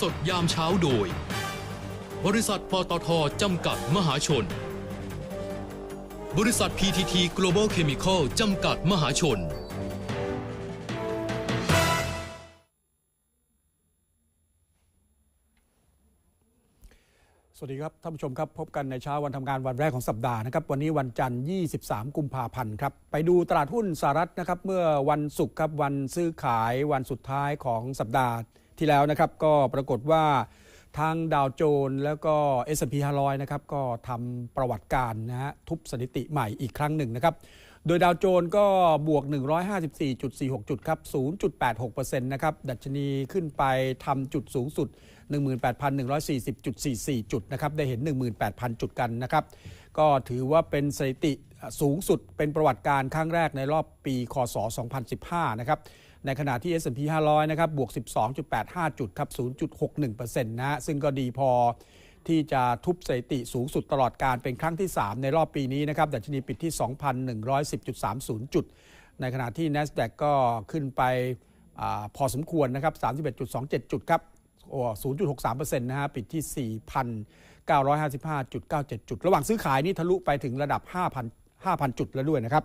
สดยามเช้าโดย บริษัทปตทจำกัดมหาชน บริษัท PTT Global Chemical จำกัดมหาชน สวัสดีครับท่านผู้ชมครับ พบกันในเช้าวันทำงานวันแรกของสัปดาห์นะครับ วันนี้วันจันทร์ 23 กุมภาพันธ์ครับ ไปดูตลาดหุ้นสหรัฐนะครับ เมื่อวันศุกร์ครับวันซื้อขายวันสุดท้ายของสัปดาห์ ที่แล้วนะครับ ก็ปรากฏว่าทางดาวโจนส์แล้วก็ S&P 500 นะครับ ก็ทำประวัติการนะฮะทุบสถิติใหม่อีกครั้งหนึ่งนะครับ โดยดาวโจนส์ก็บวก 154.46 จุดครับ 0.86%นะครับ ดัชนีขึ้นไปทำจุดสูงสุด 18,140.44 จุดนะครับ ได้เห็น 18,000 จุดกันนะครับ ก็ถือว่าเป็นสถิติสูงสุดเป็นประวัติการครั้งแรกในรอบปี คศ 2015 นะครับ ในขณะที่ S&P 500 นะครับ บวก 12.85 จุดครับ 0.61%นะฮะ ซึ่งก็ดีพอที่จะทุบสถิติสูงสุดตลอดการเป็นครั้งที่ 3 ในรอบปีนี้นะครับ ดัชนีปิดที่ 2,110.30 จุด ในขณะที่ NASDAQ ก็ขึ้นไปอพอสมควรนะครับ 31.27 จุดครับโอ้0.63%นะฮะ ปิดที่ 4,955.97 จุด ระหว่างซื้อขายนี่ทะลุไปถึงระดับ 5,000 5,000 จุดแล้วด้วยนะครับ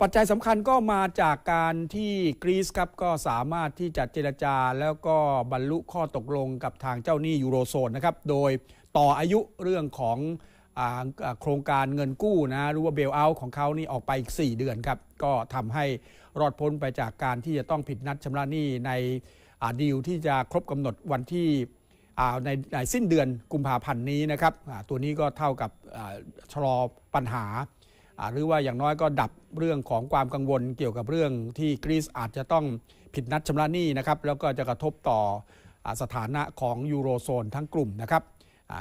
ปัจจัยสำคัญก็มาจากการที่กรีซครับก็สามารถที่จะเจรจาแล้วก็บรรลุข้อตกลงกับทางเจ้าหนี้ยูโรโซนนะครับโดยต่ออายุเรื่องของอโครงการเงินกู้นะหรือว่าเบลเอาท์ของเขานี่ออกไปอีก 4 เดือนครับ ก็ทำให้รอดพ้นไปจากการที่จะต้องผิดนัดชำระหนี้ในดีลที่จะครบกำหนดวันที่ในในสิ้นเดือนกุมภาพันธ์นี้นะครับตัวนี้ก็เท่ากับชะลอปัญหา หรือว่าอย่างน้อยก็ดับเรื่องของความกังวลเกี่ยวกับเรื่องที่กรีซอาจจะต้องผิดนัดชำระหนี้นะครับแล้วก็จะกระทบต่อสถานะของยูโรโซนทั้งกลุ่มนะครับ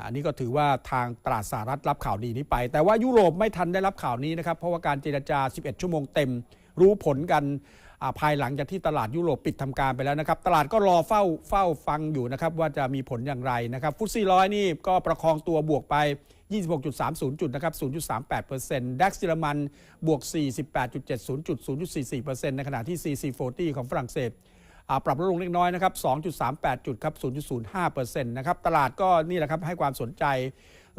อันนี้ก็ถือว่าทางตลาดสหรัฐรับข่าวดีนี้ไป แต่ว่ายุโรปไม่ทันได้รับข่าวนี้นะครับ เพราะว่าการเจรจา 11 ชั่วโมงเต็ม รู้ผลกันภายหลังจากที่ตลาดยุโรปปิดทำการไปแล้วนะครับ ตลาดก็รอเฝ้าเฝ้าฟังอยู่นะครับว่าจะมีผลอย่างไรนะครับ ฟุตซี่ร้อยนี่ก็ประคองตัวบวกไป 26.30 จุดนะครับ 0.38%ดัคเยอรมันบวก 48.70จุด0.44%ในขณะที่ CC 40 ของฝรั่งเศสปรับลดลงเล็กน้อยนะครับ 2.38 จุดครับ 0.05%นะครับ ตลาดก็นี่แหละครับให้ความสนใจ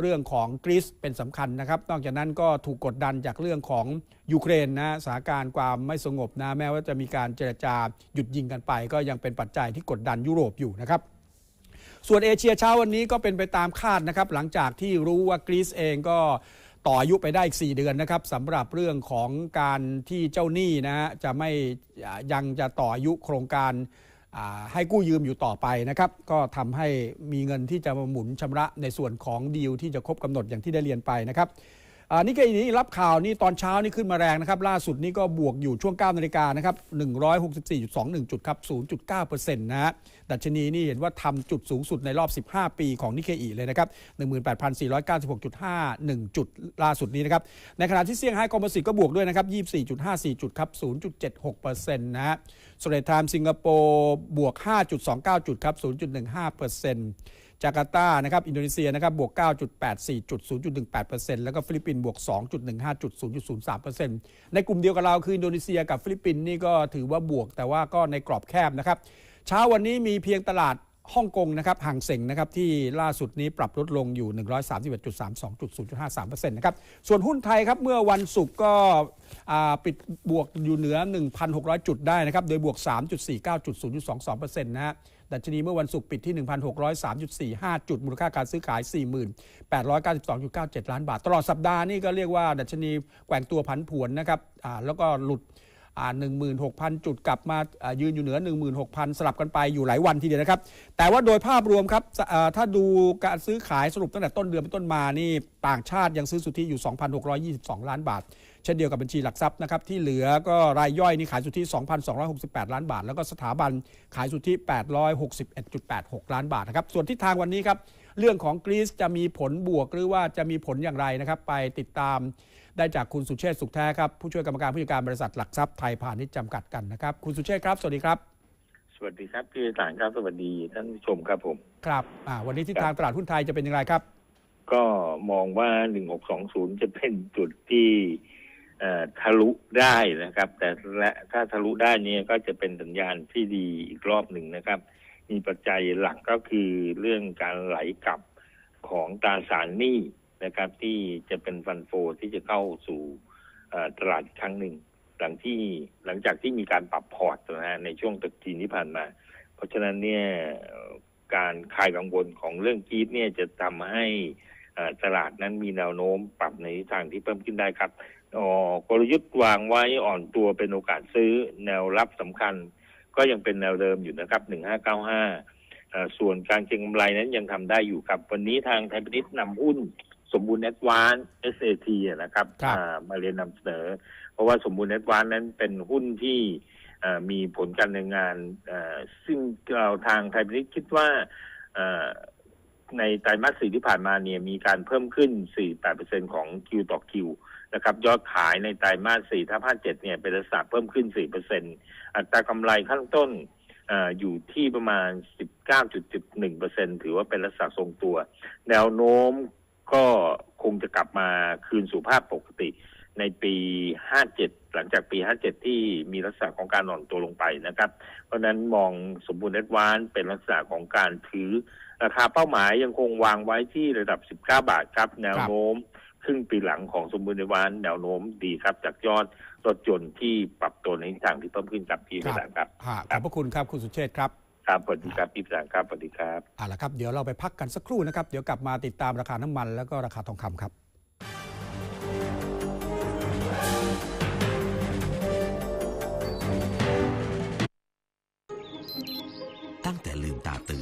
เรื่องของกรีซเป็นสำคัญนะครับ นอกจากนั้นก็ถูกกดดันจากเรื่องของยูเครนนะสถานการณ์ความไม่สงบนะแม้ว่าจะมีการเจรจาหยุดยิงกันไป ก็ยังเป็นปัจจัยที่กดดันยุโรปอยู่นะครับ ส่วนเอเชียเช้าวันนี้ก็เป็นไปตามคาดนะครับ หลังจากที่รู้ว่ากรีซเองก็ต่ออายุไปได้อีก 4 เดือนนะครับสำหรับเรื่องของการที่เจ้าหนี้นะฮะจะไม่ยังจะต่ออายุโครงการให้กู้ยืมอยู่ต่อไปนะครับ ก็ทำให้มีเงินที่จะมาหมุนชำระในส่วนของดีลที่จะครบกำหนดอย่างที่ได้เรียนไปนะครับ นี่ก็อีกนี้รับข่าวนี่ตอนเช้านี่ขึ้นมาแรงนะครับ ล่าสุดนี่ก็บวกอยู่ช่วง 9 นาฬิกานะครับ 164.21 จุดครับ 0.9%นะฮะดัชนีนี่เห็นว่าทำจุดสูงสุดในรอบ 15 ปีของนิเคอีเลยนะครับ 18,496.51 จุดล่าสุดนี้นะครับ ในขณะที่เซี่ยงไฮ้คอมโพสิตก็บวกด้วยนะครับ 24.54 จุดครับ 0.76%นะฮะสเตรทไทม์สิงคโปร์บวก 5.29 จุดครับ 0.15% จาการ์ตานะครับอินโดนีเซียนะครับบวก 9.84จุด0.18%แล้วก็ฟิลิปปินส์บวก 2.15จุด0.03%ในกลุ่มเดียวกับเราคืออินโดนีเซียกับฟิลิปปินส์นี่ก็ถือว่าบวกแต่ว่าก็ในกรอบแคบนะครับเช้าวันนี้มีเพียงตลาดฮ่องกงนะครับห่างเส็งนะครับที่ล่าสุดนี้ปรับลดลงอยู่ 131.32.0.53%นะครับส่วนหุ้นไทยครับเมื่อวันศุกร์ก็ปิดบวกอยู่เหนือ 1,600 จุดได้นะครับโดยบวก 3.49.0.22%นะฮะ ดัชนีเมื่อวันศุกร์ปิดที่ 1,603.45 จุดมูลค่าการซื้อขาย 4892.97 ล้านบาท ตลอดสัปดาห์นี่ก็เรียกว่าดัชนีแกว่งตัวผันผวนนะครับแล้วก็หลุด 16,000 จุดกลับมายืนอยู่เหนือ 16,000 สลับกันไปอยู่หลายวันทีเดียวนะครับ แต่ว่าโดยภาพรวมครับถ้าดูการซื้อขายสรุปตั้งแต่ต้นเดือนเป็นต้นมานี่ต่างชาติยังซื้อสุทธิอยู่ 2,622 ล้านบาท เช่นเดียวกับบัญชีหลักทรัพย์นะครับที่เหลือก็รายย่อยนี่ขายสุทธิ 2,268 ล้านบาท แล้วก็สถาบันขายสุทธิ 861.86 ล้านบาทนะครับส่วนทิศทางวันนี้ครับ เรื่องของกรีซจะมีผลบวกหรือว่าจะมีผลอย่างไรนะครับ ไปติดตามได้จากคุณสุเชษฐ์สุขแท้ครับผู้ช่วยกรรมการผู้จัดการบริษัทหลักทรัพย์ไทยพาณิชย์จำกัดกันนะครับคุณสุเชษฐ์ครับสวัสดีครับ สวัสดีครับพี่สารครับสวัสดีท่านผู้ชมครับผมครับอ่าวันนี้ทิศทางตลาดหุ้นไทยจะเป็นอย่างไรครับ ก็มองว่า 1620 จะเป็นจุดที่เอ่อทะลุได้นะครับ แต่และถ้าทะลุได้เนี่ยก็จะเป็นสัญญาณที่ดีอีกรอบหนึ่งนะครับจ มีปัจจัยหลักก็คือเรื่องการไหลกลับของตราสารหนี้นะครับ ที่จะเป็นฟันโฟที่จะเข้าสู่ตลาดอีกครั้งหนึ่ง หลังที่หลังจากที่มีการปรับพอร์ตนะฮะในช่วงตรุษจีนที่ผ่านมา เพราะฉะนั้นเนี่ยการคลายกังวลของเรื่องกีดเนี่ยจะทำให้ตลาดนั้นมีแนวโน้มปรับในทิศทางที่เพิ่มขึ้นได้ครับอ๋อกลยุทธ์วางไว้อ่อนตัวเป็นโอกาสซื้อแนวรับสำคัญ ก็ยังเป็นแนวเดิมอยู่นะครับ 1595 ส่วนการเก็งกำไรนั้นยังทำได้อยู่ครับ วันนี้ทางไทยพาณิชย์นำหุ้นสมบูรณ์แอดวาน SAT อะนะครับครับอ่ามาเรียนนำเสนอ เพราะว่าสมบูรณ์แอดวานนั้นเป็นหุ้นที่เอ่อมีผลการดำเนินงานเอ่อซึ่งเราทางไทยพาณิชย์คิดว่าเอ่อ ในไตรมาสสี่ที่ผ่านมาเนี่ยมีการเพิ่มขึ้น 48%ของคิวต่อคิวนะครับยอดขายในไตรมาส4ถ้าภาค7เนี่ยเป็นลักษณะเพิ่มขึ้น 4%อัตรากำไรขั้นต้นอยู่ที่ประมาณ 19.1%ถือว่าเป็นลักษณะทรงตัว แนวโน้มก็คงจะกลับมาคืนสู่ภาพปกติในปี 57 หลังจากปี 57 ที่มีลักษณะของการอ่อนตัวลงไปนะครับ เพราะนั้นมองสมบูรณ์เอดวานเป็นลักษณะของการถือ ราคาเป้าหมายยังคงวางไว้ที่ระดับ 19 บาทครับ แนวโน้มครึ่งปีหลังของสมบูรณ์เอดวานแนวโน้มดีครับ จากยอดรถยนต์ที่ปรับตัวในทิศทางที่เพิ่มขึ้นครับพี่ครัพิบสารครับฮะขอบพระคุณครับคุณสุเชษฐ์ครับครับสวัสดีครับพี่พิสารครับสวัสดีครับเอาละครับเดี๋ยวเราไปพักกันสักครู่นะครับเดี๋ยวกลับมาติดตามราคาน้ำมัน แล้วก็ราคาทองคำครับตั้งแต่ลืมตาตื่นจ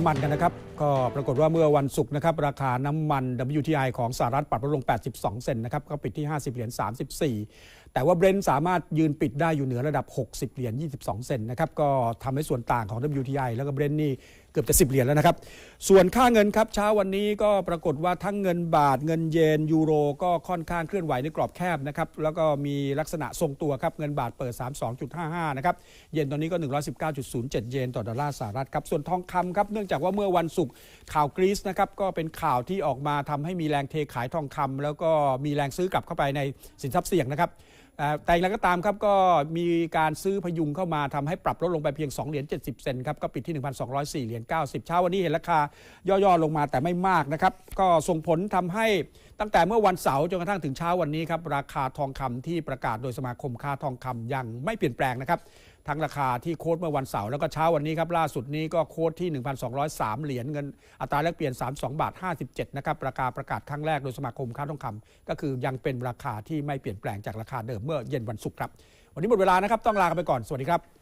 น้ำมันกันนะครับ ก็ปรากฏว่าเมื่อวันศุกร์นะครับ ราคาน้ำมัน WTI ของสหรัฐปรับลดลง 82 เซนต์นะครับ ก็ปิดที่ 50 เหรียญ 34แต่ว่าเบรนท์สามารถยืนปิดได้อยู่เหนือระดับ 60 เหรียญ 22 เซนต์นะครับก็ทำให้ส่วนต่างของ WTI แล้วก็เบรนท์นี่เกือบจะ 10 เหรียญแล้วนะครับ ส่วนค่าเงินครับเช้าวันนี้ก็ปรากฏว่าทั้งเงินบาทเงินเยน ยูโร ก็ค่อนข้างเคลื่อนไหวในกรอบแคบนะครับแล้วก็มีลักษณะทรงตัวครับเงินบาทเปิด 32.55 นะครับเยนตอนนี้ก็ 119.07 เยนต่อดอลลาร์สหรัฐครับส่วนทองคำครับเนื่องจากว่าเมื่อวันศุกร์ข่าวกรีซนะครับก็เป็นข่าวที่ออกมาทำให้มีแรงเทขายทองคำแล้วก็มีแรงซื้อกลับเข้าไปในสินทรัพย์เสี่ยงนะครับ แต่อย่างไรก็ตามครับก็มีการซื้อพยุงเข้ามาทำให้ปรับลดลงไปเพียง 2 เหรียญ 70 เซนครับ ก็ปิดที่ 1,204 เหรียญ 90 เช้าวันนี้เห็นราคาย่อๆ ลงมาแต่ไม่มากนะครับ ก็ส่งผลทำให้ตั้งแต่เมื่อวันเสาร์จนกระทั่งถึงเช้าวันนี้ครับ ราคาทองคำที่ประกาศโดยสมาคมค้าทองคำยังไม่เปลี่ยนแปลงนะครับ ทั้งราคาที่โค้ดเมื่อวันเสาร์แล้วก็เช้าวันนี้ครับล่าสุดนี้ก็โค้ดที่ 1,203 เหรียญเงิน อัตราแลกเปลี่ยน 32 บาท 57 นะครับราคาประกาศครั้งแรกโดยสมาคมค้าทองคำก็คือยังเป็นราคาที่ไม่เปลี่ยนแปลงจากราคาเดิมเมื่อเย็นวันศุกร์ครับ วันนี้หมดเวลานะครับต้องลากันไปก่อนสวัสดีครับ